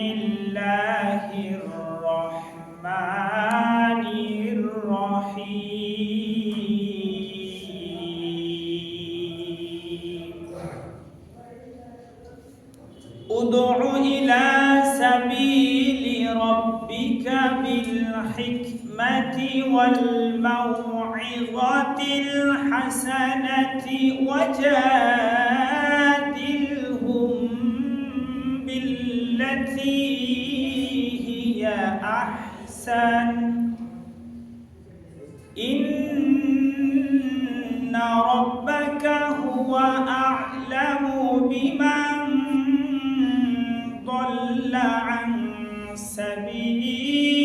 الله الرحمن الرحيم ادع إلى سبيل ربك بالحكمة والموعظة الحسنة وجادلهم بالتي هي أحسن. إن ربك هو أعلم بمن ضل عن سبيله.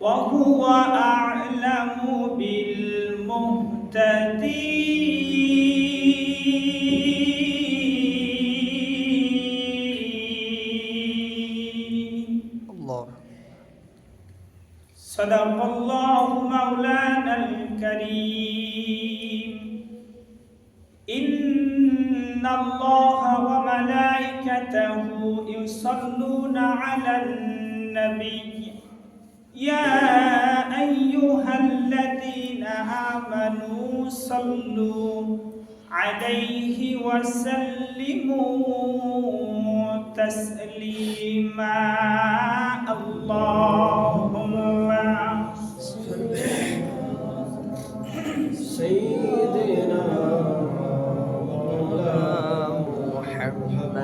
وهو أعلم بالمهتدين. آمنوا صلوا عليه وسلموا تسليما اللهم سيدنا محمد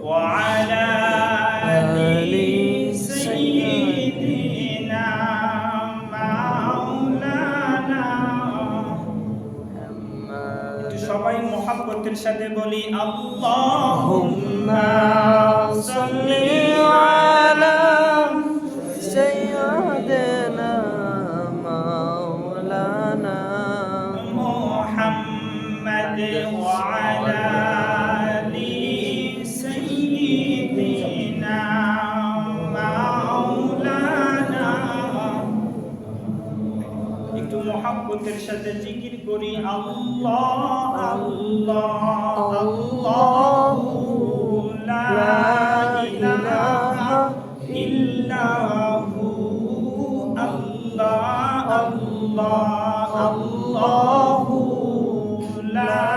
وعلى آل سيدنا مولانا একটু সবাই মোহাব্বতের সাথে বলি আল্লাহুম্মা সাল্লি মোহাব্বতের সাথে জিকির করি আল্লাহ আল্লাহ আল্লাহ লা ইলাহা ইল্লাহু আল্লাহ আল্লাহ আল্লাহু লা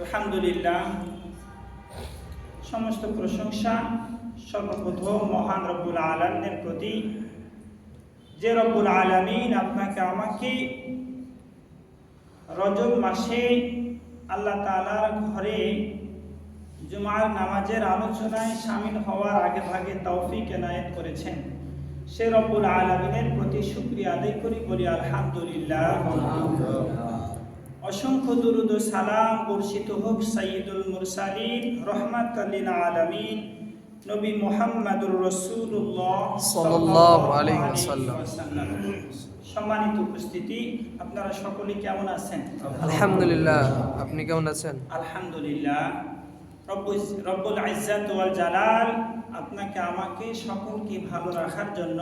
আলহামদুলিল্লাহ, সমস্ত প্রশংসা সর্বপ্রথম মহান রব্বুল আলমের প্রতি। যে রব্বুল আলমিন আপনাকে, আমাকে রজব মাসে আল্লাহ তালার ঘরে জুমার নামাজের আলোচনায় সামিল হওয়ার আগে ভাগে তৌফিক এনায়েত করেছেন। সে রব্বুল আলমিনের প্রতি সুক্রিয়া আদায় করি, বলি আলহামদুলিল্লাহ। অসংখ্য দুরুদ ও সালাম বর্ষিত হোক সাইয়দুল মুরসালিন রহমাত লিল আলামিন নবী মোহাম্মদুর রসুল্লাহ। সম্মানিত উপস্থিতি আপনারা সকলে কেমন আছেন? আলহামদুলিল্লাহ আপনি কেমন আছেন? আলহামদুলিল্লাহ। রব্বুল রব্বুল ওয়াল জালাল আপনাকে আমাকে সকলকে ভালো রাখার জন্য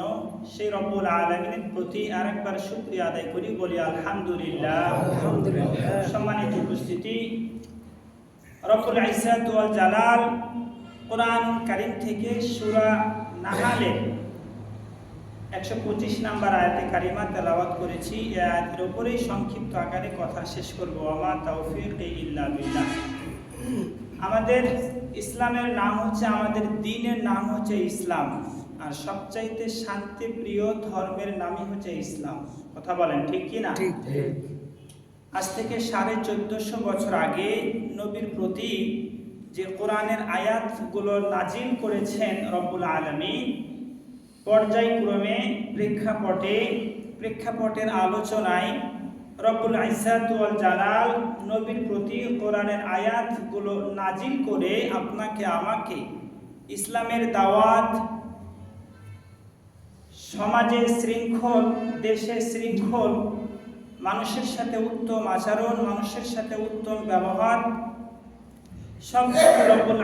সেই রব্বুল আলামিনের প্রতি আরেকবার শুকরিয়া আদায় করি বলি আলহামদুলিল্লাহ। সম্মানিত উপস্থিতি রব্বুল ইজ্জাত জালাল কোরআন কারিম থেকে সুরা নাহালের একশো পঁচিশ নাম্বার আয়াতে কারিমা তেলাওয়াত করেছি। এই আয়াতের উপরেই সংক্ষিপ্ত আকারে কথা শেষ করব। আমা তৌফিক ইল্লা বিল্লাহ। আমাদের ইসলামের নাম হচ্ছে আমাদের দিনের নাম হচ্ছে ইসলাম। আর সবচাইতে শান্তি প্রিয় ধর্মের নামই হচ্ছে ইসলাম। কথা বলেন ঠিক কি না? আজ থেকে সাড়ে চোদ্দশো বছর আগে নবীর প্রতি যে কোরআনের আয়াতগুলো নাজিল করেছেন রব্বুল আলমী পর্যায়ক্রমে প্রেক্ষাপটে প্রেক্ষাপটের আলোচনায় রব্বুল ইসাতুয়াল জালাল নবীর প্রতি কোরআনের আয়াতগুলো নাজিল করে আপনাকে, আমাকে ইসলামের দাওয়াত সমাজে শৃঙ্খল দেশে শৃঙ্খল, মানুষের সাথে উত্তম আচরণ, মানুষের সাথে উত্তম ব্যবহার সব রব্বুল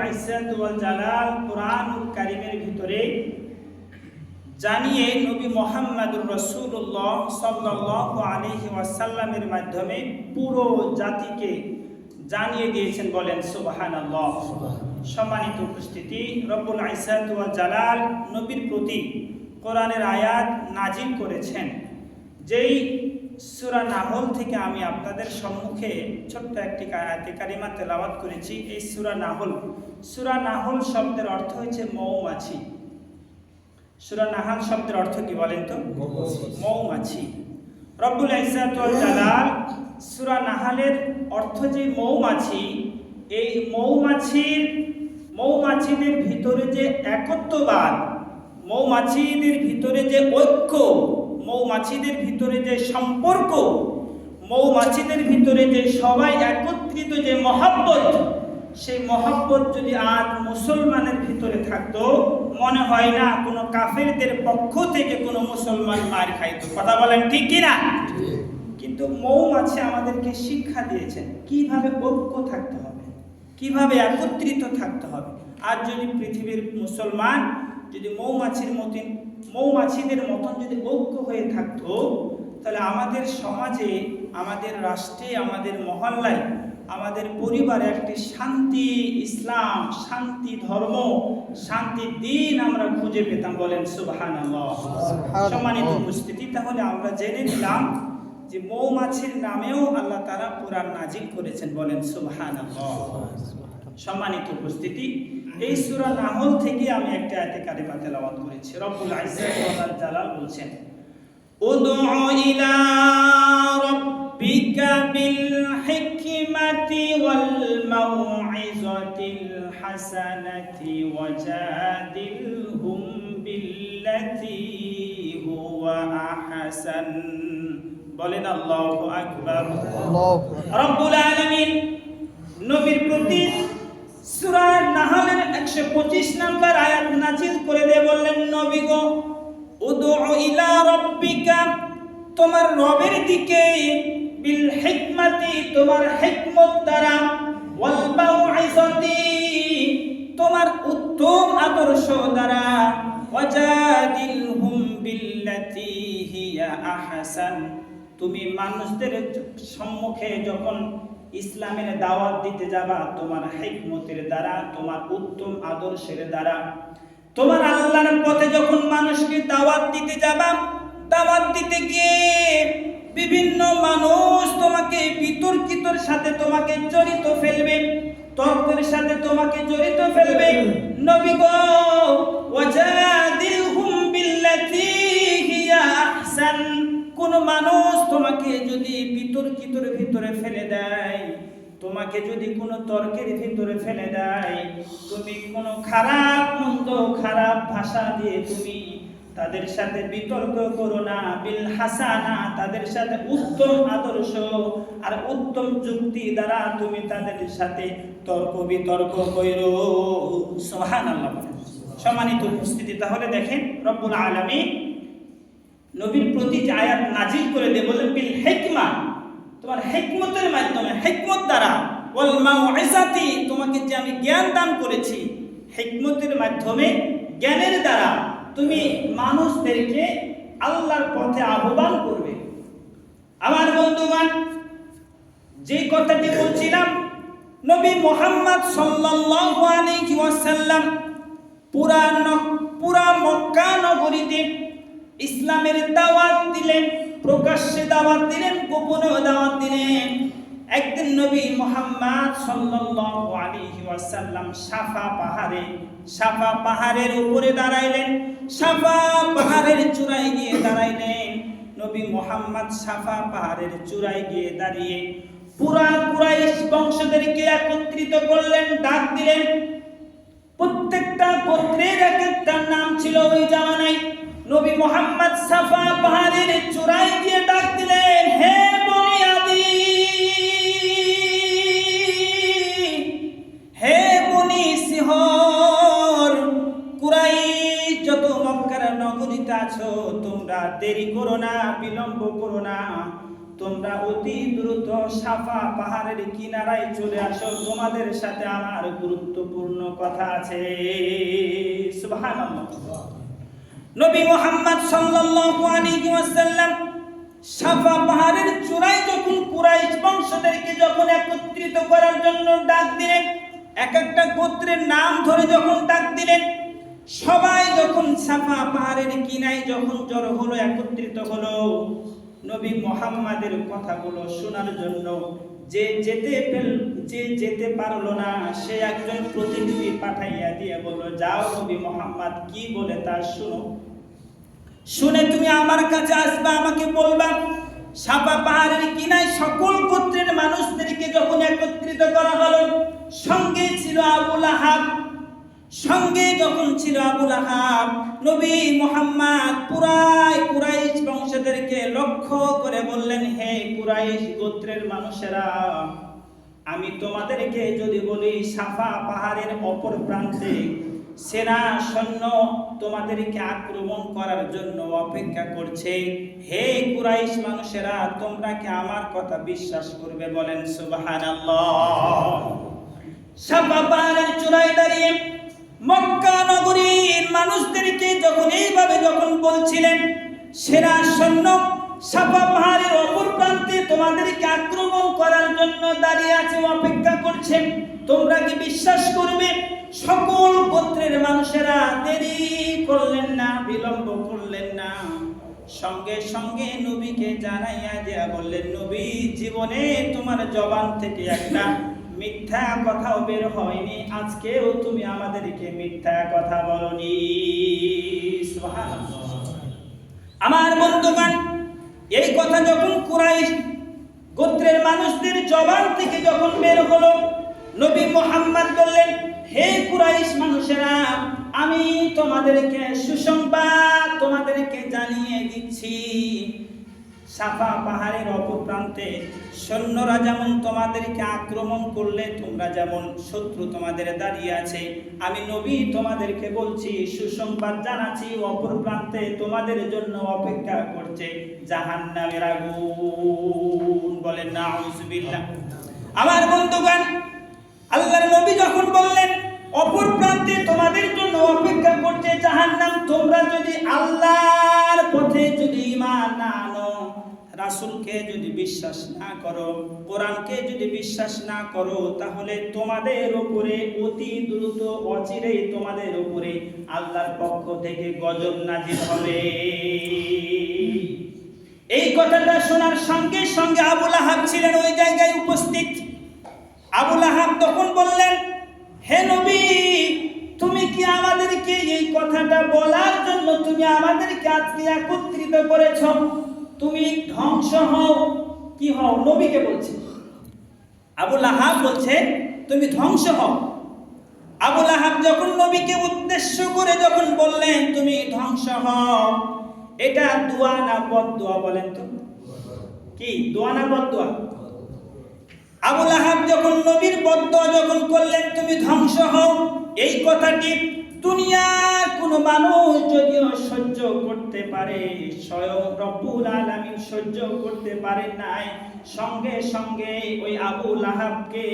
ওয়াল জালাল কোরআনুল কারীমের ভিতরে জানিয়ে নবী মোহাম্মদুর রসুল্লাহ সাল্লাল্লাহু আলাইহি ওয়াসাল্লামের মাধ্যমে পুরো জাতিকে জানিয়ে দিয়েছেন বলেন সুবহানাল্লাহ। সম্মানিত উপস্থিতি রব্বুল ওয়াল জালাল নবীর প্রতি কোরআনের আয়াত নাজিল করেছেন। যেই সূরা নাহল থেকে আমি আপনাদের সম্মুখে ছোট্ট একটি আয়াতে কারিমা তেলাওয়াত করেছি এই সূরা নাহল। সূরা নাহল শব্দের অর্থ হচ্ছে মৌমাছি। সূরা নাহাল শব্দের অর্থ কি বলেন তো? মৌমাছি। রব্বুল ইজ্জাতুল জালাল সূরা নাহালের অর্থ যে মৌমাছি এই মৌমাছির মৌমাছিদের ভিতরে যে একত্ববাদ মৌমাছিদের ভিতরে যে ঐক্য মৌমাছিদের ভিতরে যে সম্পর্ক মৌমাছিদের ভিতরে যে সবাই একত্রিত যে মহাব্বত সেই মহাব্বত যদি আজ মুসলমানের ভিতরে থাকতো মনে হয় না কোনো কাফেরদের পক্ষ থেকে কোনো মুসলমান মার খাইতো। কথা বলেন ঠিক কি না কিন্তু মৌমাছি আমাদেরকে শিক্ষা দিয়েছেন কীভাবে ঐক্য থাকতে হবে কীভাবে একত্রিত থাকতে হবে। আর যদি পৃথিবীর মুসলমান যদি মৌমাছির মতন মৌমাছিদের মতন যদি ঐক্য হয়ে থাকতো তাহলে আমাদের সমাজে আমাদের রাষ্ট্রে আমাদের মহল্লায় আমাদের পরিবারে একটি শান্তি ইসলাম শান্তি ধর্ম শান্তির দিন আমরা খুঁজে পেতাম বলেন সুবাহান সম্মানিত উপস্থিতি তাহলে আমরা জেনে নিলাম যে মৌমাছির নামেও আল্লাহ তারা পুরাণ নাজিল করেছেন বলেন সুবহান সম্মানিত উপস্থিতি এই সূরা নাহল থেকে আমি একটা আয়াতে কারিমা তেলাওয়াত করেছি। রব্বুল ওয়াল জালাল বলছেন ইলা রাব্বিকা বিল ওয়াল মাউইজাতিল হাসানাতি ওয়াজাদিলহুম বিল্লাতি হুয়া আহসান বলেন আল্লাহু আকবার। রব্বুল আলামিন নবীর প্রতি সূরা নাহলের 125 নাম্বার আয়াত নাজিল করে দিয়ে বললেন, নবী গো, উদউ ইলা রাব্বিকা, তোমার রবের দিকে বিল হিকমাতি, তোমার হিকমত দ্বারা, ওয়াল মাউইজাতি তোমার উত্তম আদর্শ দ্বারা, ওয়াজাদিলহুম বিল্লাতি হিয়া আহসান। তুমি মানুষদের সম্মুখে যখন ইসলামের দাওয়াত দিতে যাবা, তোমার হিকমতের দ্বারা, তোমার উত্তম আদর্শের দ্বারা। তোমার আল্লাহর পথে যখন মানুষকে দাওয়াত দিতে যাবা, দাওয়াত দিতে গিয়ে বিভিন্ন মানুষ তোমাকে বিতর্কিতর সাথে তোমাকে জড়িত ফেলবে, তর্কের সাথে তোমাকে জড়িত ফেলবে। নবী গো, ওয়াজাদিলহুম বিল্লাতি হিয়া আহসান। কোন মানুষ তোমাকে যদি বিতর্কিতর ভিতরে ফেলে দেয়, তোমাকে যদি কোনো তর্কের ভিতরে ফেলে দেয়, তুমি কোনো খারাপ মন্দ, খারাপ ভাষা দিয়ে তুমি তাদের সাথে বিতর্ক করো না, বিল হাসানা, তাদের সাথে উত্তম আদর্শ আর উত্তম যুক্তি দ্বারা তুমি তাদের সাথে তর্ক বিতর্ক সুবহানাল্লাহ বলেন। সম্মানিত উপস্থিতি, তাহলে দেখেন রব্বুল আলমী নবীর প্রতি যে আয়াত নাজিল করে দিয়ে বিল হেকমা, তোমার হেকমতের মাধ্যমে, হেকমত দ্বারা, ওয়াল তোমাকে যে আমি জ্ঞান দান করেছি, হেকমতের মাধ্যমে, জ্ঞানের দ্বারা তুমি মানুষদেরকে আল্লাহর পথে আহ্বান করবে। আমার বন্ধুগণ যে কথাটি বলছিলাম, নবী মোহাম্মদ সাল্লাল্লাহু আলাইহি ওয়াসাল্লাম পুরা পুরা মক্কা নগরীতে ইসলামের দাওয়াত দিলেন, প্রকাশ্যে দাওয়াত দিলেন গোপনে দাওয়াত দিলেন। একদিন নবী মোহাম্মদ সাল্লাল্লাহু আলাইহি ওয়াসাল্লাম সাফা পাহাড়ে, সাফা পাহাড়ের উপরে দাঁড়াইলেন, সাফা পাহাড়ের চূড়ায় গিয়ে দাঁড়াইলেন। নবী মোহাম্মদ সাফা পাহাড়ের চূড়ায় গিয়ে দাঁড়িয়ে পুরা কুরাইশ বংশদেরকে একত্রিত করলেন, ডাক দিলেন। প্রত্যেকটা গোত্রের এক একটা নাম ছিল ওই জামানায়। নবী মোহাম্মদ সাফা পাহাড়ের চূড়ায় গিয়ে ডাক সিহর কুরাই যত মক্কার নগরীতে আছো, তোমরা দেরি করো না, বিলম্ব করো না। তোমরা অতি দ্রুত সাফা পাহাড়ের কিনারায় চলে আসো। তোমাদের সাথে আমার গুরুত্বপূর্ণ কথা আছে। নবী মোহাম্মদ সাল্লাল্লাহু আলাইহি ওয়াসাল্লাম সাফা পাহাড়ের চূড়ায় যখন কুরাইশ বংশদেরকে যখন একত্রিত করার জন্য ডাক দিলেন এক একটা গোত্রের নাম ধরে যখন ডাক দিলেন, সবাই যখন সাফা পাহাড়ের কিনায় যখন জড়ো হলো, একত্রিত হলো, নবী মোহাম্মদের কথাগুলো শোনার জন্য যে যেতে যে যেতে পারল না, সে একজন প্রতিনিধি পাঠাইয়া দিয়ে বলল, যাও নবী মোহাম্মদ, কি বলে তা শুনো। শুনে তুমি আমার কাছে আসবা, আমাকে বলবা সাপা পাহাড়ের কিনায় সকল গোত্রের মানুষদেরকে যখন একত্রিত করা সঙ্গে ছিল আবুল আহাব, সঙ্গে যখন ছিল আবুল আহাব, নবী মোহাম্মদ পুরাই কুরাইশ বংশদেরকে লক্ষ্য করে বললেন, হে কুরাইশ গোত্রের মানুষেরা, আমি তোমাদেরকে যদি বলি, সাফা পাহাড়ের অপর প্রান্তে সেনা সৈন্য তোমাদেরকে আক্রমণ করার জন্য অপেক্ষা করছে। হে কুরাইশ মানুষেরা, তোমরা কি আমার কথা বিশ্বাস করবে বলেন সুবহানাল্লাহ? সাফা চূড়ায় দাঁড়িয়ে মক্কা নগরীর মানুষদেরকে যখন এইভাবে যখন বলছিলেন, সেরা সৈন্য সাফা পাহাড়ের অপর প্রান্তে তোমাদেরকে আক্রমণ করার জন্য দাঁড়িয়ে আছে অপেক্ষা করছে। তোমরা কি বিশ্বাস করবে? সকল গোত্রের মানুষেরা দেরি করলেন না, বিলম্ব করলেন না। সঙ্গে সঙ্গে নবীকে জানাইয়া দেয়া বললেন, নবী, জীবনে তোমার জবান থেকে একটা মিথ্যা কথাও বের হয়নি। আজকেও তুমি আমাদেরকে মিথ্যা কথা বলনি। আমার বন্ধুগণ, এই কথা যখন কুরাইশ গোত্রের মানুষদের জবান থেকে যখন বের হলো, নবী মোহাম্মদ বললেন, হে কুরাইশ মানুষেরা, আমি তোমাদেরকে সুসংবাদ তোমাদেরকে জানিয়ে দিচ্ছি। সাফা পাহাড়ের অপর প্রান্তে সৈন্যরা যেমন তোমাদেরকে আক্রমণ করলে তোমরা যেমন শত্রু তোমাদের দাঁড়িয়ে আছে, আমি নবী তোমাদেরকে বলছি, সুসংবাদ জানাচ্ছি, অপর প্রান্তে তোমাদের জন্য অপেক্ষা করছে জাহান নামের আগুন। বলেন না আমার বন্ধুগণ, আল্লাহর নবী যখন বললেন, অপর প্রান্তে তোমাদের জন্য অপেক্ষা করছে জাহান নাম তোমরা যদি আল্লাহর পথে যদি ইমান না রাসূলকে যদি বিশ্বাস না করো, কোরআনকে যদি বিশ্বাস না করো, তাহলে তোমাদের উপরে, অতি দ্রুত অচিরেই তোমাদের উপরে আল্লাহর পক্ষ থেকে গজব নাজিল হবে। এই কথাটা শোনার সঙ্গে সঙ্গে আবুল আহাব ছিলেন ওই জায়গায় উপস্থিত। আবুল আহাব তখন বললেন, হে নবী, তুমি কি আমাদেরকে এই কথাটা বলার জন্য তুমি আমাদেরকে আজকে একত্রিত করেছ? তুমি ধ্বংস হও। কি হও? নবীকে বলছে। আবুল আহাব বলছে, তুমি ধ্বংস হও। আবুল আহাব যখন নবীকে উদ্দেশ্য করে যখন বললেন, তুমি ধ্বংস হও, এটা দোয়া না বদ দোয়া বলেন তো? কি? দোয়া না বদ দোয়া আবুল আহাব যখন নবীর বদ্ধ যখন করলেন, তুমি ধ্বংস হও, এই কথাটি দুনিয়ার কোন মানুষ যদিও সহ্য করতে পারে, স্বয়ং রব্বুল আলামিন সহ্য করতে পারেন নাই। সঙ্গে সঙ্গে ওই আবু লাহাবকে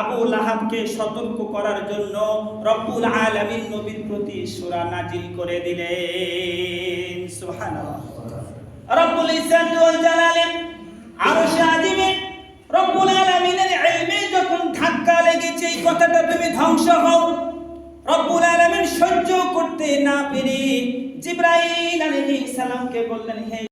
আবু লাহাবকে সতর্ক করার জন্য রব্বুল আলামিন নবীর প্রতি সূরা নাজিল করে দিলেন। সুবহানাল্লাহ। রব্বুল ইজ্জত ওয়াল জালালে, আরশে আজিমে রব্বুল আলামিনের ইলমে যখন ধাক্কা লেগেছে, এই কথাটা তুমি ধ্বংস হও। রব্বুল আলামিন সহ্য করতে না পেরে জিব্রাইল আলাইহিস সালামকে বললেন হে